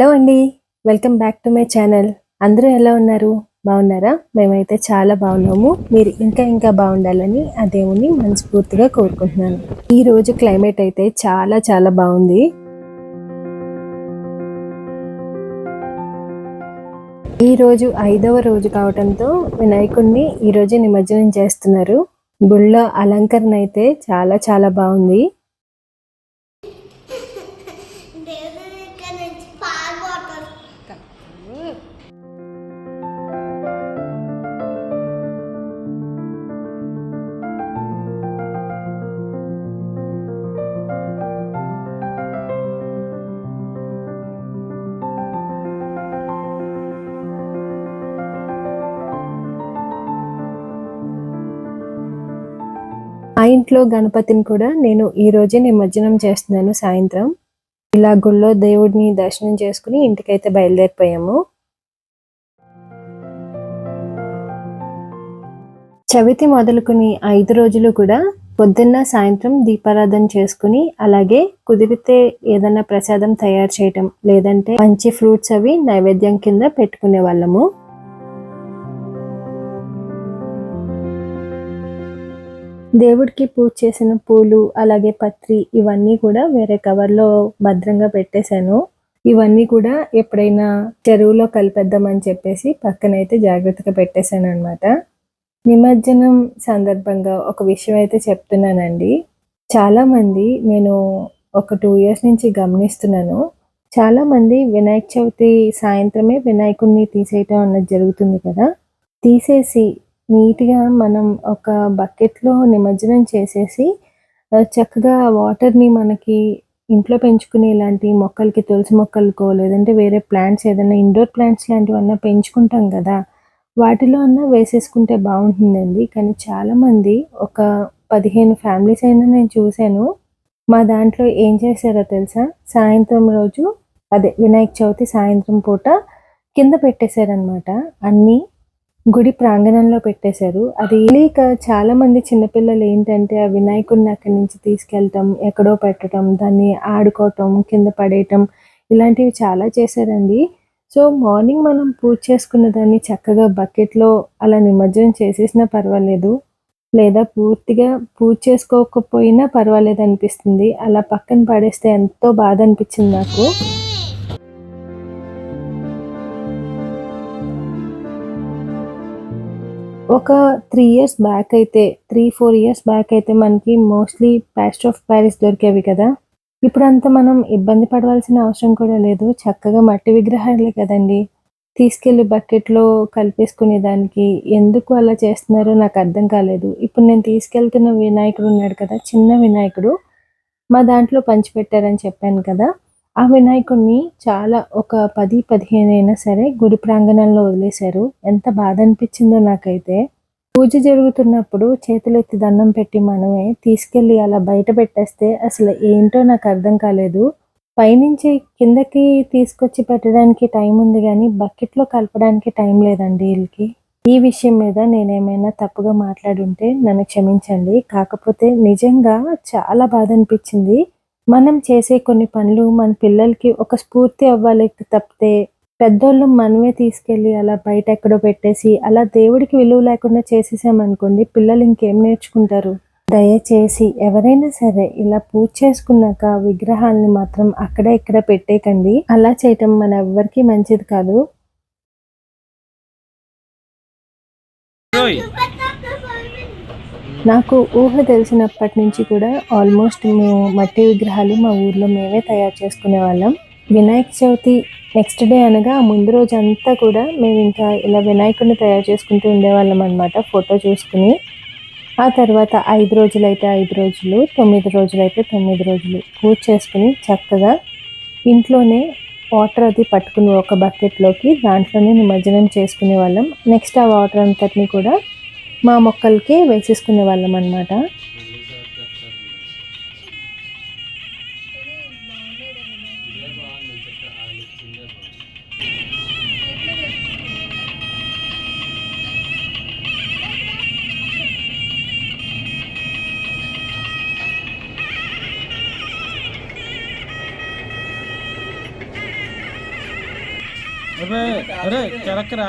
Hello అండి welcome back to my channel. అందరూ ఎలా ఉన్నారు? బాగున్నారా? మేమైతే చాలా బాగున్నాము. మీరు ఇంకా ఇంకా బాగుండాలని ఆ దేవుని మనస్ఫూర్తిగా కోరుకుంటున్నాను. ఈ రోజు క్లైమేట్ అయితే చాలా చాలా బాగుంది. ఈ రోజు ఐదవ రోజు కావటంతో వినాయకుడిని ఈ నిమజ్జనం చేస్తున్నారు. గుళ్ళో అలంకరణ అయితే చాలా చాలా బాగుంది. ఆ ఇంట్లో గణపతిని కూడా నేను ఈ రోజే నిమజ్జనం చేస్తున్నాను సాయంత్రం. ఇలా గుళ్ళో దేవుడిని దర్శనం చేసుకుని ఇంటికైతే బయలుదేరిపోయాము. చవితి మొదలుకుని ఐదు రోజులు కూడా పొద్దున్న సాయంత్రం దీపారాధన చేసుకుని అలాగే కుదిరితే ఏదైనా ప్రసాదం తయారు చేయటం లేదంటే మంచి ఫ్రూట్స్ అవి నైవేద్యం కింద పెట్టుకునే వాళ్ళము. దేవుడికి పూజ చేసిన పూలు అలాగే పత్రి ఇవన్నీ కూడా వేరే కవర్లో భద్రంగా పెట్టేశాను. ఇవన్నీ కూడా ఎప్పుడైనా చెరువులో కలిపేద్దామని చెప్పేసి పక్కనైతే జాగ్రత్తగా పెట్టేశాను అనమాట నిమజ్జనం సందర్భంగా ఒక విషయం అయితే చెప్తున్నానండి. చాలామంది నేను ఒక టూ ఇయర్స్ నుంచి గమనిస్తున్నాను. చాలామంది వినాయక చవితి సాయంత్రమే వినాయకుడిని తీసేయటం అన్నది జరుగుతుంది కదా. తీసేసి నీట్గా మనం ఒక బకెట్లో నిమజ్జనం చేసేసి చక్కగా వాటర్ని మనకి ఇంట్లో పెంచుకునే ఇలాంటి మొక్కలకి తులసి మొక్కలకో లేదంటే వేరే ప్లాంట్స్ ఏదైనా ఇండోర్ ప్లాంట్స్ లాంటివన్నా పెంచుకుంటాం కదా వాటిలో అన్నా వేసేసుకుంటే బాగుంటుందండి. కానీ చాలామంది ఒక పదిహేను ఫ్యామిలీస్ అయినా నేను చూశాను. మా దాంట్లో ఏం చేశారో తెలుసా? సాయంత్రం రోజు అదే వినాయక చవితి సాయంత్రం పూట కింద పెట్టేశారనమాట అన్నీ గుడి ప్రాంగణంలో పెట్టేశారు. అది లేక చాలా మంది చిన్నపిల్లలు ఏంటంటే ఆ వినాయకుడిని అక్కడి నుంచి తీసుకెళ్ళటం ఎక్కడో పెట్టడం దాన్ని ఆడుకోవటం కింద పడేయటం ఇలాంటివి చాలా చేశారండి. సో మార్నింగ్ మనం పూజ చేసుకున్న దాన్ని చక్కగా బకెట్లో అలా నిమజ్జనం చేసేసినా పర్వాలేదు. లేదా పూర్తిగా పూజ చేసుకోకపోయినా పర్వాలేదు అనిపిస్తుంది. అలా పక్కన పడేస్తే ఎంతో బాధ అనిపించింది నాకు. ఒక త్రీ ఇయర్స్ బ్యాక్ అయితే త్రీ ఫోర్ ఇయర్స్ బ్యాక్ అయితే మనకి మోస్ట్లీ ప్యాస్ట్ ఆఫ్ ప్యారిస్ దొరికేవి కదా. ఇప్పుడు మనం ఇబ్బంది పడవలసిన అవసరం కూడా లేదు. చక్కగా మట్టి విగ్రహాలే కదండి. తీసుకెళ్ళి బకెట్లో కలిపేసుకునే దానికి ఎందుకు అలా చేస్తున్నారో నాకు అర్థం కాలేదు. ఇప్పుడు నేను తీసుకెళ్తున్న వినాయకుడు ఉన్నాడు కదా చిన్న వినాయకుడు. మా దాంట్లో పంచిపెట్టారని చెప్పాను కదా. ఆ వినాయకుడిని చాలా ఒక పది పదిహేను అయినా సరే గుడి ప్రాంగణంలో వదిలేశారు. ఎంత బాధ అనిపించిందో నాకైతే. పూజ జరుగుతున్నప్పుడు చేతులెత్తి దండం పెట్టి మనమే తీసుకెళ్ళి అలా బయట పెట్టేస్తే అసలు ఏంటో నాకు అర్థం కాలేదు. పైనుంచి కిందకి తీసుకొచ్చి పెట్టడానికి టైం ఉంది కానీ బకెట్లో కలపడానికి టైం లేదండి వీళ్ళకి. ఈ విషయం మీద నేనేమైనా తప్పుగా మాట్లాడుంటే నన్ను క్షమించండి. కాకపోతే నిజంగా చాలా బాధ అనిపించింది. మనం చేసే కొన్ని పనులు మన పిల్లలకి ఒక స్ఫూర్తి అవ్వాలి తప్పితే పెద్దోళ్ళు మనమే తీసుకెళ్ళి అలా బయట ఎక్కడో పెట్టేసి అలా దేవుడికి విలువ లేకుండా చేసేసామనుకోండి పిల్లలు ఇంకేం నేర్చుకుంటారు? దయచేసి ఎవరైనా సరే ఇలా పూజ చేసుకున్నాక విగ్రహాలని మాత్రం అక్కడ ఇక్కడ పెట్టేకండి అలా చేయటం మన ఎవ్వరికీ మంచిది కాదు. నాకు ఊహ తెలిసినప్పటి నుంచి కూడా ఆల్మోస్ట్ మేము మట్టి విగ్రహాలు మా ఊర్లో మేమే తయారు చేసుకునే వాళ్ళం. వినాయక చవితి నెక్స్ట్ డే అనగా ముందు రోజు అంతా కూడా మేము ఇంకా ఇలా వినాయకుడిని తయారు చేసుకుంటూ ఉండేవాళ్ళం అనమాట ఫోటో చూసుకుని. ఆ తర్వాత ఐదు రోజులు అయితే ఐదు రోజులు తొమ్మిది రోజులు అయితే తొమ్మిది రోజులు పూజ చేసుకుని చక్కగా ఇంట్లోనే వాటర్ అది పట్టుకుని ఒక బకెట్లోకి దాంట్లోనే నిమజ్జనం చేసుకునే వాళ్ళం. నెక్స్ట్ ఆ వాటర్ అంతటిని కూడా మా మొక్కలకి వేసేసుకునే వాళ్ళం అనమాట అరే అరే కెరకరా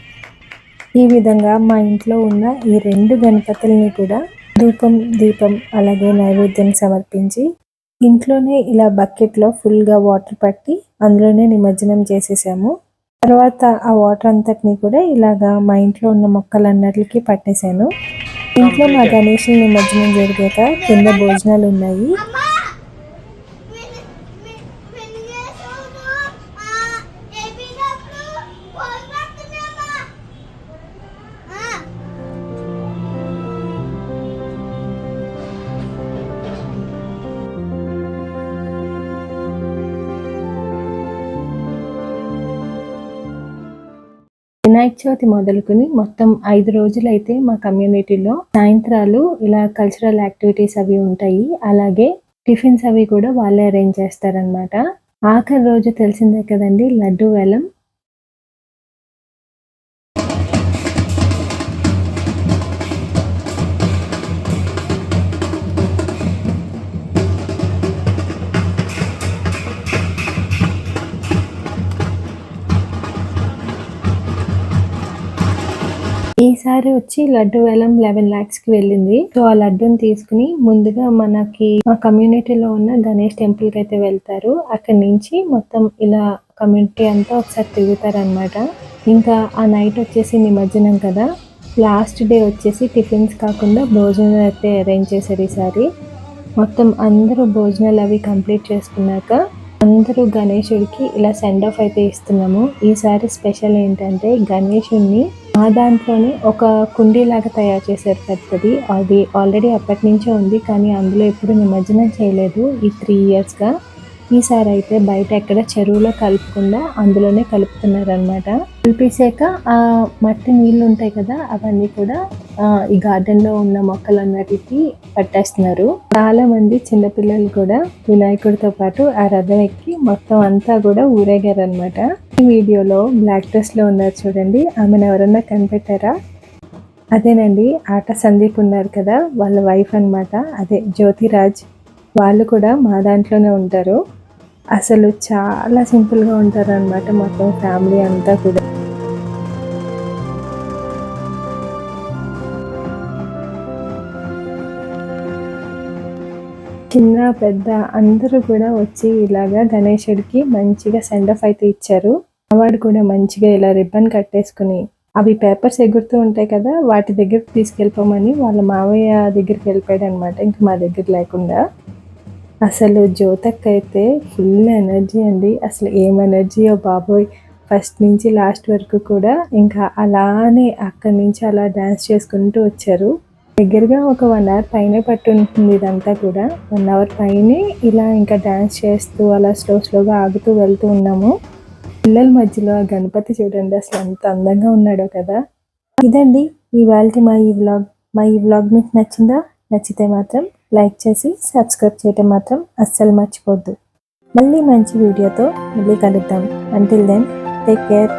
ఈ విధంగా మా ఇంట్లో ఉన్న ఈ రెండు గణపతుల్ని కూడా ధూపం దీపం అలాగే నైవేద్యం సమర్పించి ఇంట్లోనే ఇలా బకెట్లో ఫుల్గా వాటర్ పట్టి అందులోనే నిమజ్జనం చేసేసాము. తర్వాత ఆ వాటర్ అంతటిని కూడా ఇలాగా మా ఇంట్లో ఉన్న మొక్కలన్నిటికి పట్టేశాను ఇంట్లో మా గణేష్ నిమజ్జనం జరిగాక కింద భోజనాలు ఉన్నాయి వినాయక చవితి మొదలుకొని మొత్తం ఐదు రోజులైతే మా కమ్యూనిటీలో సాయంత్రాలు ఇలా కల్చరల్ యాక్టివిటీస్ అవి ఉంటాయి. అలాగే టిఫిన్స్ అవి కూడా వాళ్ళే అరేంజ్ చేస్తారనమాట ఆఖరి రోజు తెలిసిందే కదండి లడ్డు వేలం. ఈసారి వచ్చి లడ్డు వేలం లెవెన్ లాక్స్కి వెళ్ళింది. సో ఆ లడ్డూని తీసుకుని ముందుగా మనకి మా కమ్యూనిటీలో ఉన్న గణేష్ టెంపుల్కి అయితే వెళ్తారు. అక్కడి నుంచి మొత్తం ఇలా కమ్యూనిటీ అంతా ఒకసారి తిరుగుతారనమాట ఇంకా ఆ నైట్ వచ్చేసి నిమజ్జనం కదా. లాస్ట్ డే వచ్చేసి టిఫిన్స్ కాకుండా భోజనం అయితే అరేంజ్ చేశారు ఈసారి. మొత్తం అందరూ భోజనాలు అవి కంప్లీట్ చేసుకున్నాక అందరూ గణేశుడికి ఇలా సెండ్ ఆఫ్ అయితే ఇస్తున్నాము. ఈసారి స్పెషల్ ఏంటంటే గణేశుడిని ఆ దాంట్లోనే ఒక కుండీ లాగా తయారు చేశారు పెద్దది. అది ఆల్రెడీ అప్పటి నుంచే ఉంది కానీ అందులో ఎప్పుడు నిమజ్జనం చేయలేదు. ఈ త్రీ ఇయర్స్గా ఈసారి అయితే బయట ఎక్కడ చెరువులో కలుపుకుండా అందులోనే కలుపుతున్నారనమాట కలిపేసాక ఆ మట్టి నీళ్ళు ఉంటాయి కదా అవన్నీ కూడా ఈ గార్డెన్లో ఉన్న మొక్కలన్నిటికి పట్టేస్తున్నారు. చాలా మంది చిన్నపిల్లలు కూడా వినాయకుడితో పాటు ఆ రథం ఎక్కి మొత్తం అంతా కూడా ఊరేగారు అనమాట ఈ వీడియోలో బ్లాక్ డ్రెస్లో ఉన్నారు చూడండి. ఆమెను ఎవరన్నా కనిపెట్టారా? అదేనండి ఆట సందీప్ ఉన్నారు కదా వాళ్ళ వైఫ్ అన్నమాట. అదే జ్యోతిరాజ్. వాళ్ళు కూడా మా దాంట్లోనే ఉంటారు. అసలు చాలా సింపుల్గా ఉంటారు అనమాట మొత్తం ఫ్యామిలీ అంతా కూడా. చిన్న పెద్ద అందరూ కూడా వచ్చి ఇలాగా గణేశుడికి మంచిగా సెండ్ ఆఫ్ అయితే ఇచ్చారు. అవార్డు కూడా మంచిగా ఇలా రిబ్బన్ కట్టేసుకుని అవి పేపర్స్ ఎగురుతూ ఉంటాయి కదా వాటి దగ్గరికి తీసుకెళ్ళిపోమని వాళ్ళ మావయ్య దగ్గరికి వెళ్ళిపోయాడు అనమాట ఇంక మా దగ్గర లేకుండా. అసలు జ్యోతక్ అయితే ఫుల్ ఎనర్జీ అండి. అసలు ఏం ఎనర్జీయో బాబోయ్. ఫస్ట్ నుంచి లాస్ట్ వరకు కూడా ఇంకా అలానే అక్కడి నుంచి అలా డ్యాన్స్ చేసుకుంటూ వచ్చారు. దగ్గరగా ఒక వన్ అవర్ పైనే పట్టు ఉంటుంది ఇదంతా కూడా. వన్ అవర్ పైనే ఇలా ఇంకా డ్యాన్స్ చేస్తూ అలా స్లో స్లోగా ఆగుతూ వెళ్తూ ఉన్నాము. పిల్లల మధ్యలో ఆ గణపతి చూడండి అసలు ఎంత అందంగా ఉన్నాడో కదా. ఇదండి ఇవాళ మా ఈ వ్లాగ్ మా ఈ వ్లాగ్ మీకు నచ్చిందా? నచ్చితే మాత్రం లైక్ చేసి సబ్స్క్రైబ్ చేయటం మాత్రం అస్సలు మర్చిపోద్దు. మళ్ళీ మంచి వీడియోతో మళ్ళీ కలుద్దాం. Until then take care